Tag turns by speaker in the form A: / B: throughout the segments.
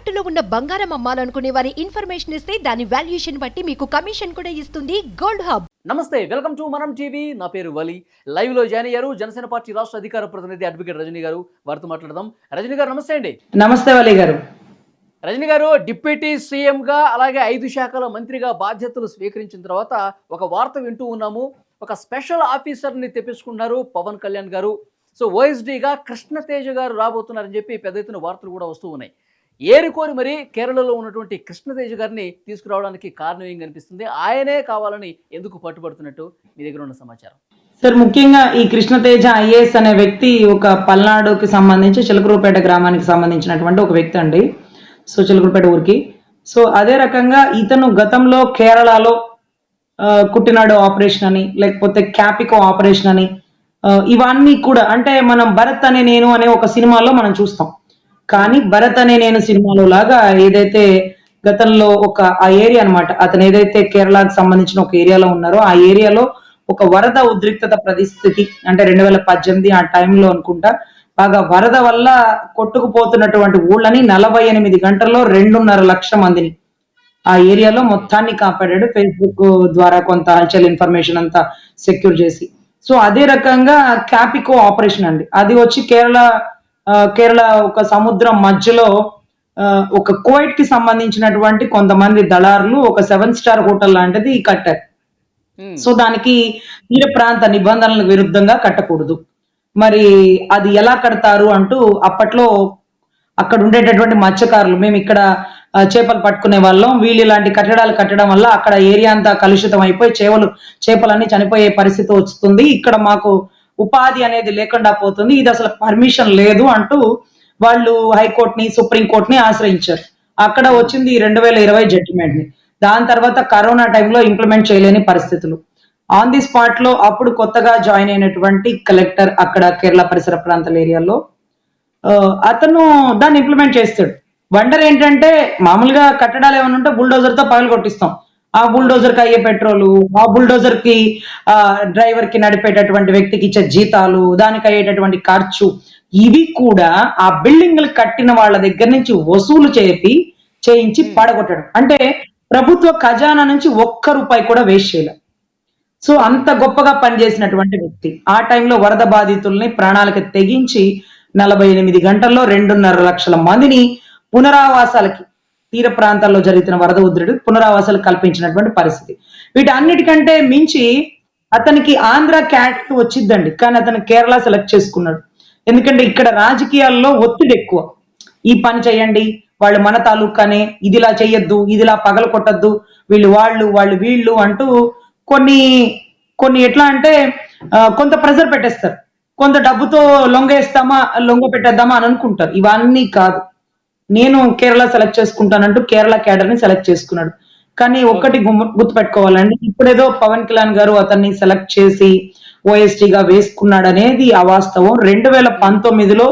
A: తాకట్టులో ఉన్న బంగారం అమ్మాలనుకునే వారి ఇన్ఫర్మేషన్ ఇస్తే దాని వాల్యుయేషన్ బట్టి మీకు కమిషన్ కూడా ఇస్తుంది గోల్డ్ హబ్.
B: నమస్తే వెల్కమ్ టు మనం టీవీ. నా పేరు వలి. లైవ్లో జాయిన్ అయ్యారు. జనసేన పార్టీ రాష్ట్ర అధికార ప్రతినిధి అడ్వకేట్ రజనీ గారు. వారితో మాట్లాడదాం. రజనీ గారు నమస్తే అండి.
C: నమస్తే వలి గారు.
B: రజనీ గారు డిప్యూటీ సీఎంగా అలాగే ఐదు శాఖల మంత్రిగా బాధ్యతలు స్వీకరించిన తర్వాత ఒక వార్త వింటూ ఉన్నాము. ఒక స్పెషల్ ఆఫీసర్ని తెప్పించుకున్నారు పవన్ కళ్యాణ్ గారు. సో ఓఎస్డీగా కృష్ణతేజ గారు రాబోతున్నారని చెప్పి పెద్ద ఎత్తున వార్తలు కూడా వస్తూ ఉన్నాయి. ఏరుకోని మరి కేరళలో ఉన్నటువంటి కృష్ణతేజ గారిని తీసుకురావడానికి కారణం ఏం కనిపిస్తుంది? ఆయనే కావాలని ఎందుకు పట్టుబడుతున్నట్టు మీ దగ్గర ఉన్న సమాచారం?
C: సార్ ముఖ్యంగా ఈ కృష్ణతేజ ఐఏఎస్ అనే వ్యక్తి ఒక పల్నాడుకి సంబంధించి చిలకరూపేట గ్రామానికి సంబంధించినటువంటి ఒక వ్యక్తి అండి. సో చిలకరూపేట ఊరికి. సో అదే రకంగా ఇతను గతంలో కేరళలో కుట్టినాడు ఆపరేషన్ అని లేకపోతే క్యాపికో ఆపరేషన్ అని ఇవన్నీ కూడా అంటే మనం భరత్ అనే నేను అనే ఒక సినిమాలో మనం చూస్తాం. కానీ భరత్ అనే నేను సినిమాలో లాగా ఏదైతే గతంలో ఒక ఆ ఏరియా అన్నమాట అతను ఏదైతే కేరళకు సంబంధించిన ఒక ఏరియాలో ఉన్నారో ఆ ఏరియాలో ఒక వరద ఉద్రిక్తత పరిస్థితి అంటే రెండు వేల పద్దెనిమిది ఆ టైంలో అనుకుంటా బాగా వరద వల్ల కొట్టుకుపోతున్నటువంటి ఊళ్ళని నలభై ఎనిమిది గంటల్లో రెండున్నర లక్షల మందిని ఆ ఏరియాలో మొత్తాన్ని కాపాడాడు. ఫేస్బుక్ ద్వారా కొంత హల్చల్ ఇన్ఫర్మేషన్ అంతా సెక్యూర్ చేసి. సో అదే రకంగా క్యాపికో ఆపరేషన్ అండి. అది వచ్చి కేరళ కేరళ ఒక సముద్రం మధ్యలో ఒక కోయిట్కి సంబంధించినటువంటి కొంతమంది దళారులు ఒక సెవెన్ స్టార్ హోటల్ లాంటిది కట్టారు. సో దానికి తీర ప్రాంత నిబంధనలకు విరుద్ధంగా కట్టకూడదు. మరి అది ఎలా కడతారు అంటూ అప్పట్లో అక్కడ ఉండేటటువంటి మత్స్యకారులు మేము ఇక్కడ చేపలు పట్టుకునే వాళ్ళం. వీళ్ళు ఇలాంటి కట్టడాలు కట్టడం వల్ల అక్కడ ఏరియా అంతా కలుషితం అయిపోయి చేపలు చేపలన్నీ చనిపోయే పరిస్థితి వస్తుంది. ఇక్కడ మాకు ఉపాధి అనేది లేకుండా పోతుంది. ఇది అసలు పర్మిషన్ లేదు అంటూ వాళ్ళు హైకోర్టుని సుప్రీంకోర్టుని ఆశ్రయించారు. అక్కడ వచ్చింది రెండు వేల ఇరవై జడ్జిమెంట్ని. దాని తర్వాత కరోనా టైంలో ఇంప్లిమెంట్ చేయలేని పరిస్థితులు. ఆన్ ది స్పాట్లో అప్పుడు కొత్తగా జాయిన్ అయినటువంటి కలెక్టర్ అక్కడ కేరళ పరిసర ప్రాంతాల ఏరియాలో. అతను దాన్ని ఇంప్లిమెంట్ చేస్తాడు. వండర్ ఏంటంటే మామూలుగా కట్టడాలు ఏమైనా ఉంటే బుల్డోజర్తో పగలు కొట్టిస్తాం ఆ బుల్డోజర్కి అయ్యే పెట్రోలు ఆ బుల్డోజర్కి ఆ డ్రైవర్కి నడిపేటటువంటి వ్యక్తికి ఇచ్చే జీతాలు దానికి అయ్యేటటువంటి ఖర్చు ఇవి కూడా ఆ బిల్డింగ్లు కట్టిన వాళ్ళ దగ్గర నుంచి వసూలు చేపి చేయించి పడగొట్టడం. అంటే ప్రభుత్వ ఖజానా నుంచి ఒక్క రూపాయి కూడా వేస్ట్ చేయలేదు సో అంత గొప్పగా పనిచేసినటువంటి వ్యక్తి ఆ టైంలో వరద బాధితుల్ని ప్రాణాలకు తెగించి నలభై ఎనిమిది గంటల్లో రెండున్నర లక్షల మందిని పునరావాసాలకి తీర ప్రాంతాల్లో జరుగుతున్న వరద ఉద్రిడి పునరావాసాలు కల్పించినటువంటి పరిస్థితి. వీటన్నిటికంటే మించి అతనికి ఆంధ్ర క్యాట్ వచ్చిద్దండి కానీ అతను కేరళ సెలెక్ట్ చేసుకున్నాడు. ఎందుకంటే ఇక్కడ రాజకీయాల్లో ఒత్తిడి ఎక్కువ. ఈ పని చేయండి వాళ్ళు మన తాలూకానే ఇదిలా చేయొద్దు ఇదిలా పగల కొట్టద్దు వీళ్ళు వాళ్ళు వాళ్ళు వీళ్ళు అంటూ కొన్ని కొన్ని ఎట్లా అంటే కొంత ప్రెజర్ పెట్టేస్తారు. కొంత డబ్బుతో లొంగేస్తామా లొంగ పెట్టేద్దామా అని అనుకుంటారు. ఇవన్నీ కాదు. నేను కేరళ సెలెక్ట్ చేసుకుంటానంటూ కేరళ క్యాడర్ని సెలెక్ట్ చేసుకున్నాడు. కానీ ఒక్కటి గుర్తుపెట్టుకోవాలండి. ఇప్పుడేదో పవన్ కళ్యాణ్ గారు అతన్ని సెలెక్ట్ చేసి OST గా వేసుకున్నాడు అనేది అవాస్తవం. రెండు వేల పంతొమ్మిదిలో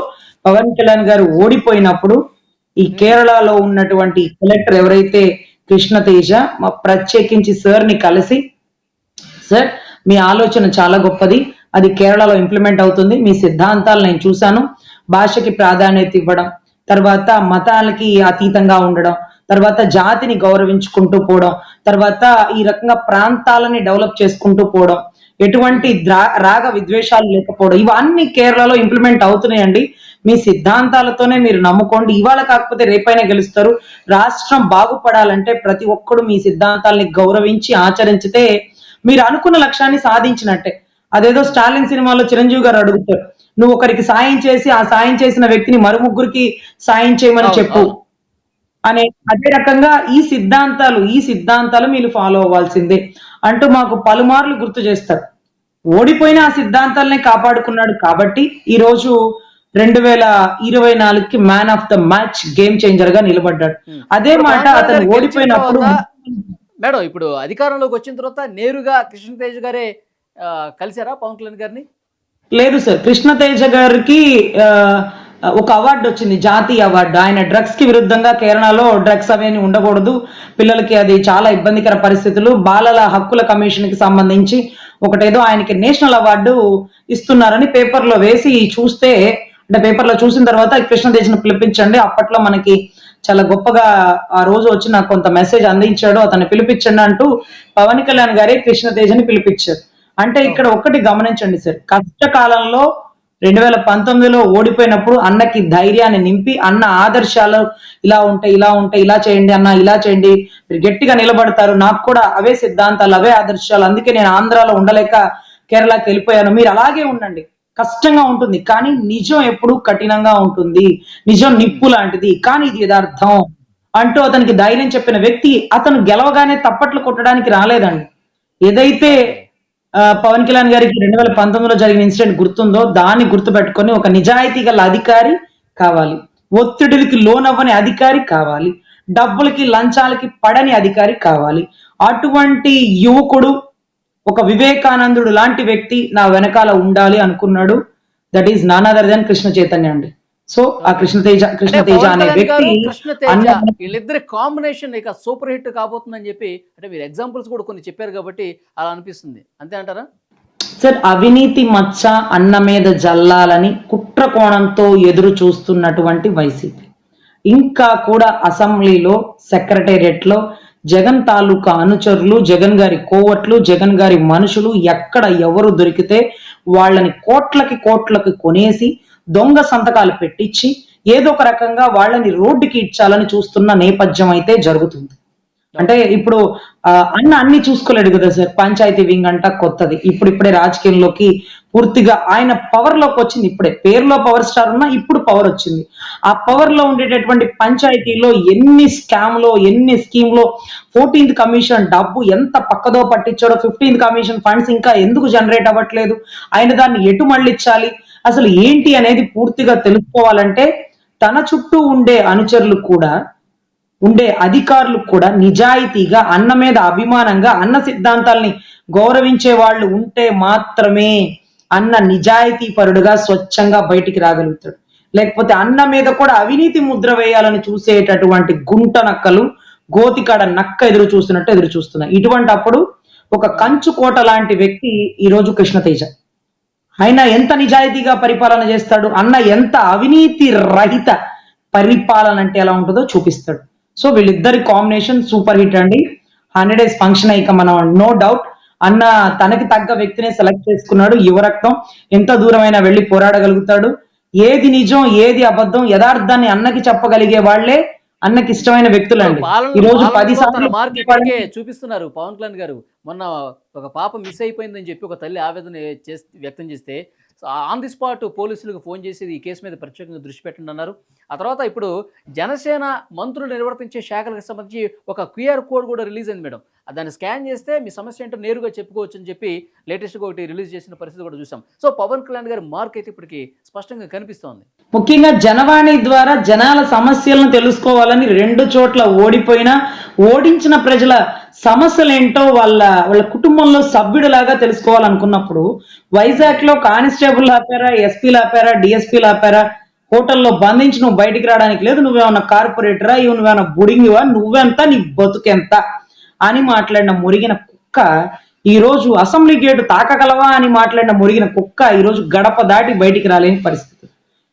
C: పవన్ కళ్యాణ్ గారు ఓడిపోయినప్పుడు ఈ కేరళలో ఉన్నటువంటి కలెక్టర్ ఎవరైతే కృష్ణతేజ మా ప్రత్యేకించి సార్ని కలిసి సార్ మీ ఆలోచన చాలా గొప్పది. అది కేరళలో ఇంప్లిమెంట్ అవుతుంది. మీ సిద్ధాంతాలు నేను చూశాను. భాషకి ప్రాధాన్యత ఇవ్వడం తర్వాత మతాలకి అతీతంగా ఉండడం తర్వాత జాతిని గౌరవించుకుంటూ పోవడం తర్వాత ఈ రకంగా ప్రాంతాలని డెవలప్ చేసుకుంటూ పోవడం ఎటువంటి రాగ విద్వేషాలు లేకపోవడం ఇవన్నీ కేరళలో ఇంప్లిమెంట్ అవుతున్నాయండి. మీ సిద్ధాంతాలతోనే మీరు నమ్ముకోండి. ఇవాళ కాకపోతే రేపైనా గెలుస్తారు. రాష్ట్రం బాగుపడాలంటే ప్రతి ఒక్కడు మీ సిద్ధాంతాల్ని గౌరవించి ఆచరించితే మీరు అనుకున్న లక్ష్యాన్ని సాధించినట్టే. అదేదో స్టాలిన్ సినిమాలో చిరంజీవి గారు అడుగుతారు నువ్వు ఒకరికి సాయం చేసి ఆ సాయం చేసిన వ్యక్తిని మరో ముగ్గురికి సాయం చేయమని చెప్పు. అనే అదే రకంగా ఈ సిద్ధాంతాలు ఈ సిద్ధాంతాలు మీరు ఫాలో అవ్వాల్సిందే. అంటూ మాకు పలుమార్లు గుర్తు చేస్తారు. ఓడిపోయిన ఆ సిద్ధాంతాలనే కాపాడుకున్నాడు కాబట్టి ఈ రోజు రెండు వేల ఇరవై నాలుగుకి man of the match game చేంజర్గా నిలబడ్డాడు. అదే మాట అతను
B: గారు
C: ఓడిపోయినప్పుడు
B: మేడం ఇప్పుడు అధికారంలోకి వచ్చిన తర్వాత నేరుగా కృష్ణతేజ్ గారే ఆ, కలిశారా పవన్ కళ్యాణ్ గారిని?
C: లేదు సార్ కృష్ణతేజ గారికి ఒక అవార్డు వచ్చింది జాతీయ అవార్డు. ఆయన డ్రగ్స్కి విరుద్ధంగా కేరళలో డ్రగ్స్ అవేని ఉండకూడదు. పిల్లలకి అది చాలా ఇబ్బందికర పరిస్థితులు. బాలల హక్కుల కమిషన్కి సంబంధించి ఒకటేదో ఆయనకి నేషనల్ అవార్డు ఇస్తున్నారని పేపర్లో వేసి చూస్తే అంటే పేపర్లో చూసిన తర్వాత కృష్ణతేజను పిలిపించండి. అప్పట్లో మనకి చాలా గొప్పగా ఆ రోజు వచ్చి నాకు కొంత మెసేజ్ అందించాడు. అతన్ని పిలిపించండి అంటూ పవన్ కళ్యాణ్ గారే కృష్ణతేజని పిలిపించారు. అంటే ఇక్కడ ఒక్కటి గమనించండి సార్. కష్టకాలంలో రెండు వేల పంతొమ్మిదిలో ఓడిపోయినప్పుడు అన్నకి ధైర్యాన్ని నింపి అన్న ఆదర్శాలు ఇలా ఉంటాయి ఇలా ఉంటాయి ఇలా చేయండి అన్న ఇలా చేయండి మీరు గట్టిగా నిలబడతారు నాకు కూడా అవే సిద్ధాంతాలు అవే ఆదర్శాలు అందుకే నేను ఆంధ్రాలో ఉండలేక కేరళకి వెళ్ళిపోయాను. మీరు అలాగే ఉండండి. కష్టంగా ఉంటుంది కానీ నిజం ఎప్పుడు కఠినంగా ఉంటుంది. నిజం నిప్పు లాంటిది కానీ ఇది యథార్థం అంటూ అతనికి ధైర్యం చెప్పిన వ్యక్తి అతను గెలవగానే తప్పట్లు కొట్టడానికి రాలేదండి. ఏదైతే పవన్ కళ్యాణ్ గారికి రెండు వేల పంతొమ్మిదిలో జరిగిన ఇన్సిడెంట్ గుర్తుందో? దాన్ని గుర్తుపెట్టుకొని ఒక నిజాయితీ గల అధికారి కావాలి. ఒత్తిడికి లోనవ్వని అధికారి కావాలి. డబ్బులకి లంచాలకి పడని అధికారి కావాలి. అటువంటి యువకుడు ఒక వివేకానందుడు లాంటి వ్యక్తి నా వెనకాల ఉండాలి అనుకున్నాడు. That is another then Krishna Chaitanya అండి. సో ఆ కృష్ణ తేజ కృష్ణ
B: అంటే
C: తేజ
B: పవన్
C: అనే వ్యక్తి
B: వీళ్ళిద్దరి కాంబినేషన్ ఇక సూపర్ హిట్ కాబోతుందని చెప్పి అంటే మీరు ఎగ్జాంపుల్స్ కూడా కొన్ని చెప్పారు కాబట్టి అలా అనిపిస్తుంది. అంతే అంటారా?
C: సార్ అవినీతి మచ్చ అన్న మీద జల్లాలని కుట్ర కోణంతో ఎదురు చూస్తున్నటువంటి వైసీపీ. ఇంకా కూడా అసెంబ్లీలో సెక్రటేరియట్లో జగన్ తాలూకా అనుచరులు జగన్ గారి కోవట్లు జగన్ గారి మనుషులు ఎక్కడ ఎవరు దొరికితే వాళ్ళని కోట్లకి కోట్లకి కొనేసి దొంగ సంతకాలు పెట్టించి ఏదో ఒక రకంగా వాళ్ళని రోడ్డుకి ఇచ్చాలని చూస్తున్న నేపథ్యం అయితే జరుగుతుంది. అంటే ఇప్పుడు అన్న అన్ని చూసుకోలేడు కదా సార్. పంచాయతీ వింగ్ అంట కొత్తది. ఇప్పుడు ఇప్పుడే రాజకీయంలోకి పూర్తిగా ఆయన పవర్లోకి వచ్చింది ఇప్పుడే. పేరులో పవర్ స్టార్ ఉన్నా ఇప్పుడు పవర్ వచ్చింది. ఆ పవర్లో ఉండేటటువంటి పంచాయతీలో ఎన్ని స్కామ్లో ఎన్ని స్కీమ్లో ఫోర్టీన్త్ కమిషన్ డబ్బు ఎంత పక్కదో పట్టించాడో ఫిఫ్టీన్త్ కమిషన్ ఫండ్స్ ఇంకా ఎందుకు జనరేట్ అవ్వట్లేదు? ఆయన దాన్ని ఎటు మళ్ళించాలి? అసలు ఏంటి అనేది పూర్తిగా తెలుసుకోవాలంటే తన చుట్టూ ఉండే అనుచరులు కూడా ఉండే అధికారులు కూడా నిజాయితీగా అన్న మీద అభిమానంగా అన్న సిద్ధాంతాల్ని గౌరవించే వాళ్ళు ఉంటే మాత్రమే అన్న నిజాయితీ పరుడుగా స్వచ్ఛంగా బయటికి రాగలుగుతాడు. లేకపోతే అన్న మీద కూడా అవినీతి ముద్ర వేయాలని చూసేటటువంటి గుంట నక్కలు గోతికాడ నక్క ఎదురు చూస్తున్నట్టు ఎదురు చూస్తున్నాయి. ఇటువంటి అప్పుడు ఒక కంచు కోట లాంటి వ్యక్తి ఈ రోజు కృష్ణ తేజ ఆయన ఎంత నిజాయితీగా పరిపాలన చేస్తాడు? అన్న ఎంత అవినీతి రహిత పరిపాలన అంటే ఎలా ఉంటుందో చూపిస్తాడు. సో వీళ్ళిద్దరి కాంబినేషన్ సూపర్ హిట్ అండి. హండ్రెడ్ డేస్ ఫంక్షన్ ఇక మనం నో డౌట్ అన్న తనకి తగ్గ వ్యక్తినే సెలెక్ట్ చేసుకున్నాడు యువరక్తం. ఎంత దూరమైనా వెళ్ళి పోరాడగలుగుతాడు. ఏది నిజం ఏది అబద్ధం యథార్థాన్ని అన్నకి చెప్పగలిగే వాళ్ళే అన్నకి ఇష్టమైన వ్యక్తులండి.
B: పాలన-
C: ఈ రోజు పది సార్లు
B: చూపిస్తున్నారు పవన్ కళ్యాణ్ గారు. మొన్న ఒక పాప మిస్ అయిపోయిందని చెప్పి ఒక తల్లి ఆవేదన వ్యక్తం చేస్తే ఆన్ ది స్పాట్ పోలీసులకు ఫోన్ చేసి ఈ కేసు మీద ప్రత్యేకంగా దృష్టి పెట్టండి అన్నారు. ఆ తర్వాత ఇప్పుడు జనసేన మంత్రులు నిర్వర్తించే శాఖలకు సంబంధించి ఒక క్యూఆర్ కోడ్ కూడా రిలీజ్ అయింది మేడం. దాన్ని స్కాన్ చేస్తే మీ సమస్య ఏంటో నేరుగా చెప్పుకోవచ్చు అని చెప్పి లేటెస్ట్గా ఒకటి రిలీజ్ చేసిన పరిస్థితి కూడా చూసాం. సో పవన్ కళ్యాణ్ గారి మార్క్ అయితే ఇప్పటికి స్పష్టంగా కనిపిస్తోంది.
C: ముఖ్యంగా జనవాణి ద్వారా జనాల సమస్యలను తెలుసుకోవాలని రెండు చోట్ల ఓడిపోయినా ఓడించిన ప్రజల సమస్యలు ఏంటో వాళ్ళ వాళ్ళ కుటుంబంలో సభ్యుడిలాగా తెలుసుకోవాలనుకున్నప్పుడు వైజాగ్లో కానిస్టేబుల్ ఆపారా ఎస్పీలు ఆపారా డిఎస్పీలు ఆపారా హోటల్లో బంధించి నువ్వు బయటికి రావడానికి లేదు నువ్వేమన్నా కార్పొరేటరా ఇవి నువ్వేమన్నా బుడింగివా నువ్వెంత నీ బతుకెంత? అని మాట్లాడిన మురిగిన కుక్క ఈ రోజు అసెంబ్లీ గేటు తాకగలవా అని మాట్లాడిన మురిగిన కుక్క ఈ రోజు గడప దాటి బయటికి రాలేని పరిస్థితి.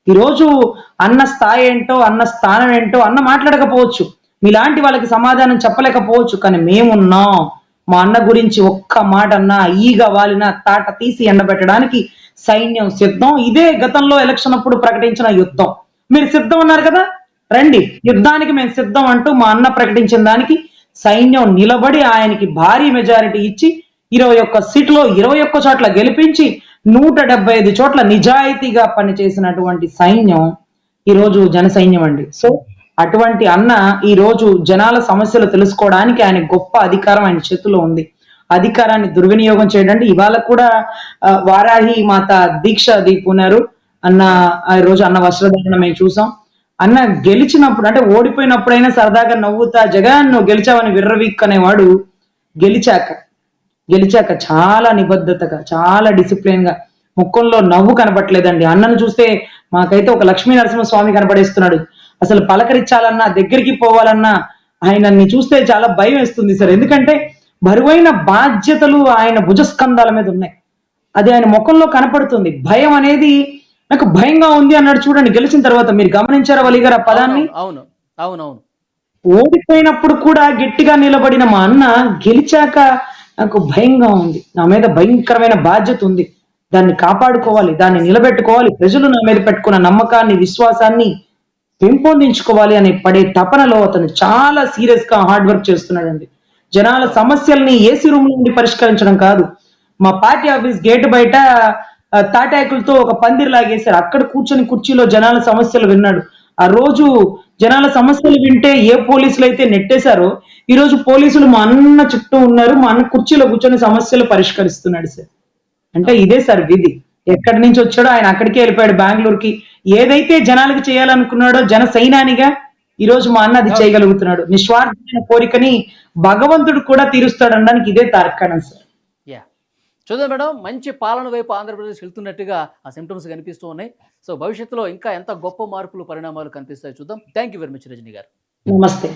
C: ఈ రోజు అన్న స్థాయి ఏంటో అన్న స్థానం ఏంటో అన్న మాట్లాడకపోవచ్చు. మీలాంటి వాళ్ళకి సమాధానం చెప్పలేకపోవచ్చు. కానీ మేమున్నాం. మా అన్న గురించి ఒక్క మాట అన్నా ఈగ వాలిన తాట తీసి ఎండబెట్టడానికి సైన్యం సిద్ధం. ఇదే గతంలో ఎలక్షన్ అప్పుడు ప్రకటించిన యుద్ధం. మీరు సిద్ధం ఉన్నారు కదా? రండి. యుద్ధానికి మేము సిద్ధం అంటూ మా అన్న ప్రకటించిన దానికి సైన్యం నిలబడి ఆయనకి భారీ మెజారిటీ ఇచ్చి ఇరవై ఒక్క సీట్లో ఇరవై ఒక్క చోట్ల గెలిపించి నూట డెబ్బై ఐదు చోట్ల నిజాయితీగా పనిచేసినటువంటి సైన్యం ఈ రోజు జన సైన్యం అండి. సో అటువంటి అన్న ఈ రోజు జనాల సమస్యలు తెలుసుకోవడానికి ఆయన గొప్ప అధికారం ఆయన చేతిలో ఉంది. అధికారాన్ని దుర్వినియోగం చేయడానికి ఇవాళ కూడా వారాహి మాత దీక్ష దీపున్నారు అన్న ఆ రోజు అన్న వస్త్రధారణ మేము చూసాం. అన్న గెలిచినప్పుడు అంటే ఓడిపోయినప్పుడైనా సరదాగా నవ్వుతా జగన్ నువ్వు గెలిచావని విర్రవిక్ అనేవాడు గెలిచాక గెలిచాక చాలా నిబద్ధతగా చాలా డిసిప్లిన్గా ముఖంలో నవ్వు కనపట్లేదండి. అన్నను చూస్తే మాకైతే ఒక లక్ష్మీ నరసింహస్వామి కనపడేస్తున్నాడు. అసలు పలకరించాలన్నా దగ్గరికి పోవాలన్నా ఆయనని చూస్తే చాలా భయం వేస్తుంది సార్. ఎందుకంటే బరువైన బాధ్యతలు ఆయన భుజస్కంధాల మీద ఉన్నాయి. అది ఆయన ముఖంలో కనపడుతుంది. భయం అనేది నాకు భయంగా ఉంది అన్నాడు చూడండి గెలిచిన తర్వాత మీరు గమనించారా వలి గారు ఆ పదాన్ని?
B: అవును అవును అవును
C: ఓడిపోయినప్పుడు కూడా గట్టిగా నిలబడిన మా అన్న గెలిచాక నాకు భయంగా ఉంది. నా మీద భయంకరమైన బాధ్యత ఉంది. దాన్ని కాపాడుకోవాలి దాన్ని నిలబెట్టుకోవాలి. ప్రజలు నా మీద పెట్టుకున్న నమ్మకాన్ని విశ్వాసాన్ని పెంపొందించుకోవాలి అనే పడే తపనలో అతను చాలా సీరియస్గా హార్డ్ వర్క్ చేస్తున్నాడండి. జనాల సమస్యల్ని ఏసీ రూమ్ నుండి పరిష్కరించడం కాదు. మా పార్టీ ఆఫీస్ గేట్ బయట తాటాకులతో ఒక పందిరి లాగేశారు. అక్కడ కూర్చొని కుర్చీలో జనాల సమస్యలు విన్నాడు. ఆ రోజు జనాల సమస్యలు వింటే ఏ పోలీసులు అయితే నెట్టేశారో ఈ రోజు పోలీసులు మా అన్న చుట్టూ ఉన్నారు మా అన్న కుర్చీలో కూర్చొని సమస్యలు పరిష్కరిస్తున్నాడు సార్. అంటే ఇదే సార్ విధి. ఎక్కడి నుంచి వచ్చాడో ఆయన అక్కడికే వెళ్ళిపోయాడు బెంగళూరుకి. ఏదైతే జనాలకు చేయాలనుకున్నాడో జన సైనానిగా ఈ రోజు మా అన్న అది చేయగలుగుతున్నాడు. నిస్వార్థమైన కోరికని భగవంతుడు కూడా తీరుస్తాడు అనడానికి ఇదే తార్కాణం సార్.
B: చూద్దాం మేడం మంచి పాలన వైపు ఆంధ్రప్రదేశ్ వెళ్తున్నట్టుగా ఆ సిమ్టమ్స్ కనిపిస్తూ ఉన్నాయి. సో భవిష్యత్తులో ఇంకా ఎంత గొప్ప మార్పులు పరిణామాలు కనిపిస్తాయి చూద్దాం. Thank you very much Rajani గారు.
C: నమస్తే.